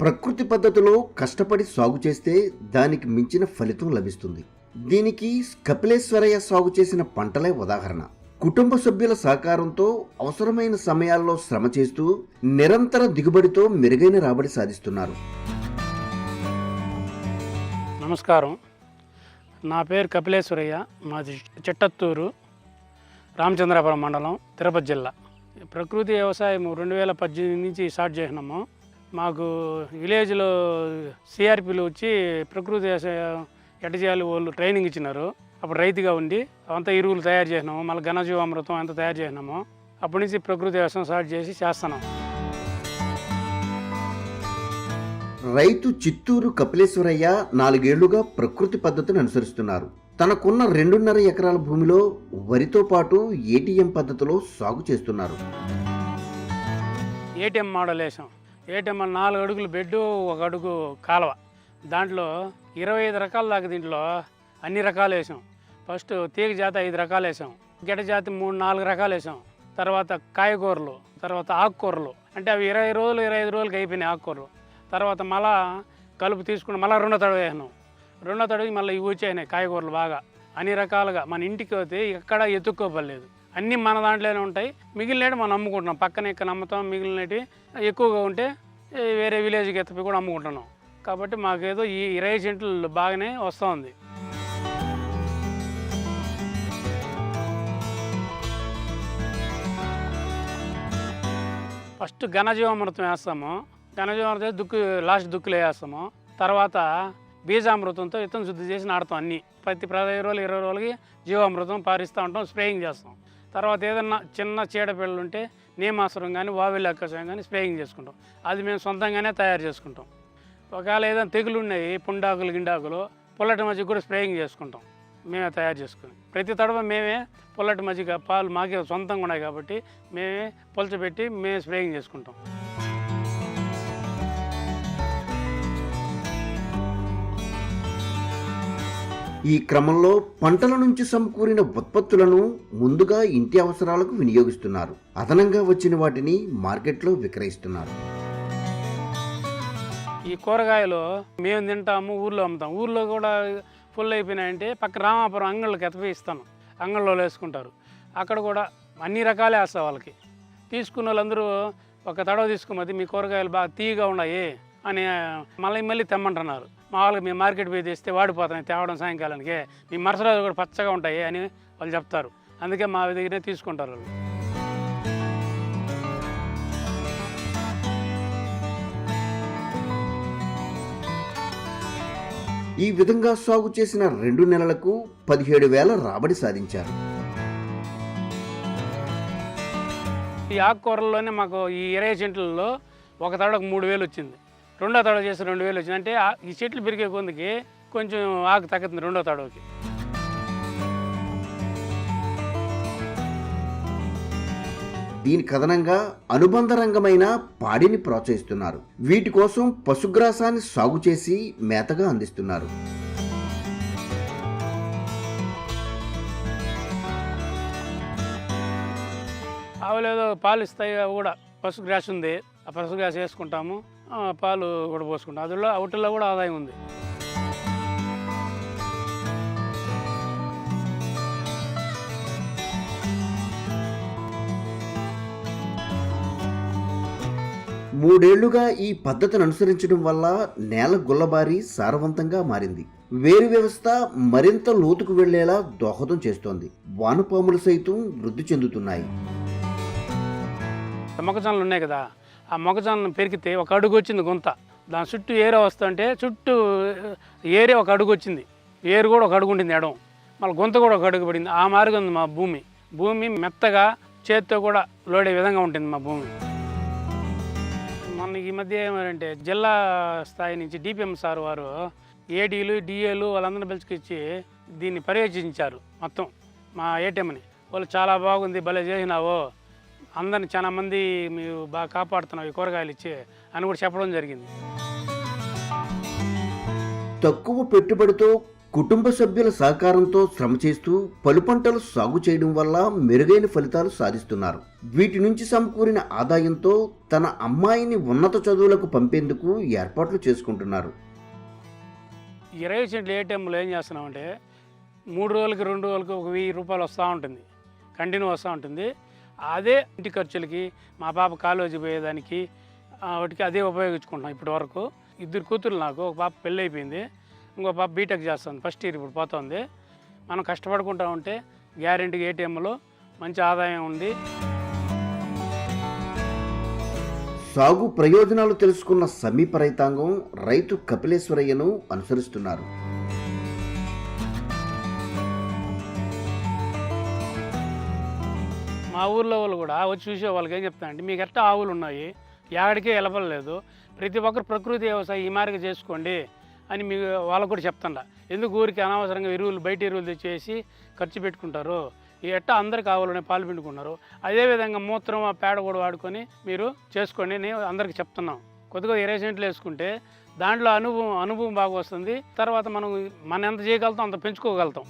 ప్రకృతి పద్ధతిలో కష్టపడి సాగు చేస్తే దానికి మించిన ఫలితం లభిస్తుంది. దీనికి కపిలేశ్వరయ్య సాగు చేసిన పంటలే ఉదాహరణ. కుటుంబ సభ్యుల సహకారంతో అవసరమైన సమయాల్లో శ్రమ చేస్తూ నిరంతర దిగుబడితో మెరుగైన రాబడి సాధిస్తున్నారు. నమస్కారం. నా పేరు కపిలేశ్వరయ్య. మాది చిట్టత్తూరు రామచంద్రాపురం మండలం తిరుపతి జిల్లా. ప్రకృతి వ్యవసాయం రెండు వేల పద్దెనిమిది నుంచి స్టార్ట్ చేసినాము. మాకు విలేజ్లో సిఆర్పీలు వచ్చి ప్రకృతి వ్యవసాయం ఎట్ట చేయాలి వాళ్ళు ట్రైనింగ్ ఇచ్చినారు. అప్పుడు రైతుగా ఉండి అంతా ఎరువులు తయారు చేసినాము. మళ్ళీ ఘనజీవామృతం అంతా తయారు చేసినాము. అప్పటి నుంచి ప్రకృతి వ్యవసాయం స్టార్ట్ చేసి చేస్తున్నాం. రైతు చిత్తూరు కపిలేశ్వరయ్య నాలుగేళ్ళుగా ప్రకృతి పద్ధతిని అనుసరిస్తున్నారు. తనకున్న రెండున్నర ఎకరాల భూమిలో వరితో పాటు ఏటీఎం పద్ధతిలో సాగు చేస్తున్నారు? ఏటీఎం మోడల్ వేసాం. ఏటమ్మా నాలుగు అడుగులు బెడ్ ఒక అడుగు కాలువ. దాంట్లో ఇరవై ఐదు రకాల దాకా దీంట్లో అన్ని రకాలు వేసాం. ఫస్ట్ తీగ జాతి ఐదు రకాలు వేసాం. గిడ జాతి మూడు నాలుగు రకాలు వేసాం. తర్వాత కాయగూరలు తర్వాత ఆకుకూరలు. అంటే అవి ఇరవై రోజులు ఇరవై ఐదు రోజులకి అయిపోయినాయి ఆకుకూరలు. తర్వాత మళ్ళా కలుపు తీసుకుని మళ్ళీ రెండో తడుగు వేసినాం. రెండో తడుగు మళ్ళీ ఇవి వచ్చాయినాయి కాయగూరలు బాగా. అన్ని రకాలుగా మన ఇంటికి పోతే ఎక్కడ ఎత్తుక్కోపలేదు అన్నీ మన దాంట్లోనే ఉంటాయి. మిగిలినవి మనం అమ్ముకుంటున్నాం. పక్కన ఇక్కడ అమ్ముతాం మిగిలినవి ఎక్కువగా ఉంటే వేరే విలేజ్కి ఎత్తిపోయి కూడా అమ్ముకుంటున్నాం. కాబట్టి మాకేదో ఈ ఇరవై సెంట్లు బాగానే వస్తుంది. ఫస్ట్ ఘనజీవామృతం వేస్తాము. ఘనజీవామృతం దుక్కు లాస్ట్ దుక్కులు వేస్తాము. తర్వాత బీజామృతంతో విత్తనం శుద్ధి చేసి నాడుతాం అన్నీ. ప్రతి పదహైదు రోజులు ఇరవై రోజులకి జీవామృతం పారిస్తూ ఉంటాం స్ప్రేయింగ్ చేస్తాం. తర్వాత ఏదన్నా చిన్న చీడపిల్లలు ఉంటే నీమాసురం కానీ వావెల్ అక్కసం కానీ స్ప్రేయింగ్ చేసుకుంటాం. అది మేము సొంతంగానే తయారు చేసుకుంటాం. ఒకవేళ ఏదైనా తెగులు ఉన్నాయి పుండాకులు గిండాకులు పుల్లటి మజ్జిగ కూడా స్ప్రేయింగ్ చేసుకుంటాం. మేమే తయారు చేసుకుని. ప్రతి తడవ మేమే పుల్లటి మజ్జిగ పాలు మాకే సొంతంగా ఉన్నాయి కాబట్టి మేమే పొలచబెట్టి మేమే స్ప్రేయింగ్ చేసుకుంటాం. ఈ క్రమంలో పంటల నుంచి సమకూరిన ఉత్పత్తులను ముందుగా ఇంటి అవసరాలకు వినియోగిస్తున్నారు. అదనంగా వచ్చిన వాటిని మార్కెట్లో విక్రయిస్తున్నారు. ఈ కూరగాయలు మేము తింటాము ఊర్లో అమ్ముతాం. ఊర్లో కూడా ఫుల్ అయిపోయినాయంటే పక్క రామాపురం అంగళ్ళకి ఎతపి అంగళ్ళలో వేసుకుంటారు. అక్కడ కూడా అన్ని రకాలే వేస్తా వాళ్ళకి. తీసుకున్న వాళ్ళందరూ ఒక తడవ తీసుకోమది మీ కూరగాయలు బాగా తీయగా ఉన్నాయి అని మళ్ళీ మళ్ళీ తెమ్మంటున్నారు. మామూలుగా మీ మార్కెట్ పోయి తెస్తే వాడిపోతున్నాయి తేవడం సాయంకాలానికి. మీ మరుసటి కూడా పచ్చగా ఉంటాయి అని వాళ్ళు చెప్తారు. అందుకే మా దగ్గరనే తీసుకుంటారు వాళ్ళు. ఈ విధంగా సాగు చేసిన రెండు నెలలకు పదిహేడు వేల రాబడి సాధించారు. ఈ ఆకుకూరల్లోనే మాకు ఈ ఇరవై సెంట్లలో ఒక తడకు మూడు వేలు వచ్చింది. రెండో తడవ చేసి రెండు వేలు వచ్చింది. అంటే ఆ- ఈ చెట్లు పెరిగే కొందికి కొంచెం ఆకు తగ్గుతుంది రెండో తడవకి దీనికి అదనంగా అనుబంధ రంగమైన పాడిని ప్రోత్సహిస్తున్నారు. వీటి కోసం పశుగ్రాసాన్ని సాగు చేసి మేతగా అందిస్తున్నారు. ఆవులు ఏదో పాలు ఇస్తాయి కూడా పశు గ్రాస్ ఉంది ఆ పశు గ్రాస్ వేసుకుంటాము. పాలు కూడా పోసుకుంటాం. అందులో అవుట్లో కూడా ఆదాయం ఉంది. మూడేళ్ళుగా ఈ పద్ధతిని అనుసరించడం వల్ల నేల గుల్లబారి సారవంతంగా మారింది. వేరు వ్యవస్థ మరింత లోతుకు వెళ్ళేలా దోహదం చేస్తోంది. వానపాములు సైతం వృద్ధి చెందుతున్నాయి. మొక్కజొన్నలు ఉన్నాయి కదా. ఆ మొక్కజొన్న పెరిగితే ఒక అడుగు వచ్చింది గుంత. దాని చుట్టూ ఏరే వస్తుంటే చుట్టూ ఏరే ఒక అడుగు వచ్చింది ఏరు కూడా ఒక అడుగు ఉండింది ఎడం. మళ్ళీ గుంత కూడా ఒక అడుగు పడింది ఆ మార్గం ఉంది మా భూమి. భూమి మెత్తగా చేత్తో కూడా లోడే విధంగా ఉంటుంది మా భూమి. మొన్న ఈ మధ్య ఏమంటే జిల్లా స్థాయి నుంచి డిపిఎం సార్ వారు ఏడీలు డిఏలు వాళ్ళందరిని పిలుచుకొచ్చి దీన్ని పర్యవేక్షించారు మొత్తం మా ఏటీఎంని. వాళ్ళు చాలా బాగుంది భలే చేసినావు. అందరిని చాలా మంది మీరు బాగా కాపాడుతున్నావు ఈ కూరగాయలు ఇచ్చి అని కూడా చెప్పడం జరిగింది. తక్కువ పెట్టుబడితో కుటుంబ సభ్యుల సహకారంతో శ్రమ చేస్తూ పలు పంటలు సాగు చేయడం వల్ల మెరుగైన ఫలితాలు సాధిస్తున్నారు. వీటి నుంచి సమకూరిన ఆదాయంతో తన అమ్మాయిని ఉన్నత చదువులకు పంపేందుకు ఏర్పాట్లు చేసుకుంటున్నారు. ఇరవై సెంట్లు ఏటీఎంలో ఏం చేస్తున్నామంటే మూడు రోజులకి రెండు రోజులకి ఒక వెయ్యి రూపాయలు వస్తూ ఉంటుంది. కంటిన్యూ వస్తూ ఉంటుంది. అదే ఇంటి ఖర్చులకి మా పాప కాలేజీ పోయేదానికి వాటికి అదే ఉపయోగించుకుంటున్నాం ఇప్పటి వరకు ఇద్దరు కూతురు నాకు ఒక పాప పెళ్ళి అయిపోయింది ఇంకో పాప బీటెక్ చేస్తుంది ఫస్ట్ ఇయర్ ఇప్పుడు పోతుంది. మనం కష్టపడుకుంటా ఉంటే గ్యారెంటీగా ఏటీఎంలో మంచి ఆదాయం ఉంది. సాగు ప్రయోజనాలు తెలుసుకున్న సమీప రైతాంగం రైతు కపిలేశ్వరయ్యను అనుసరిస్తున్నారు. మా ఊర్లో వాళ్ళు కూడా వచ్చి చూసే వాళ్ళకి ఏం చెప్తానంటే మీకు ఎట్ట ఆవులు ఉన్నాయి? ఎక్కడికే వెళ్ళలేదు ప్రతి ఒక్కరు ప్రకృతి వ్యవసాయం ఈ మార్గం చేసుకోండి అని మీ వాళ్ళకు కూడా చెప్తాను ఎందుకు ఊరికి అనవసరంగా ఎరువులు బయట ఎరువులు తెచ్చేసి ఖర్చు పెట్టుకుంటారు? ఈ ఎట్టా అందరికి ఆవులనే పాలు పిండుకున్నారు అదేవిధంగా మూత్రం ఆ పేడ కూడా వాడుకొని మీరు చేసుకోండి అని అందరికి చెప్తున్నాం. కొద్దిగా ఇరవై సెంట్లు వేసుకుంటే దాంట్లో అనుభవం అనుభవం బాగా వస్తుంది. తర్వాత మనం మనం ఎంత చేయగలుగుతాం అంత పెంచుకోగలుగుతాం.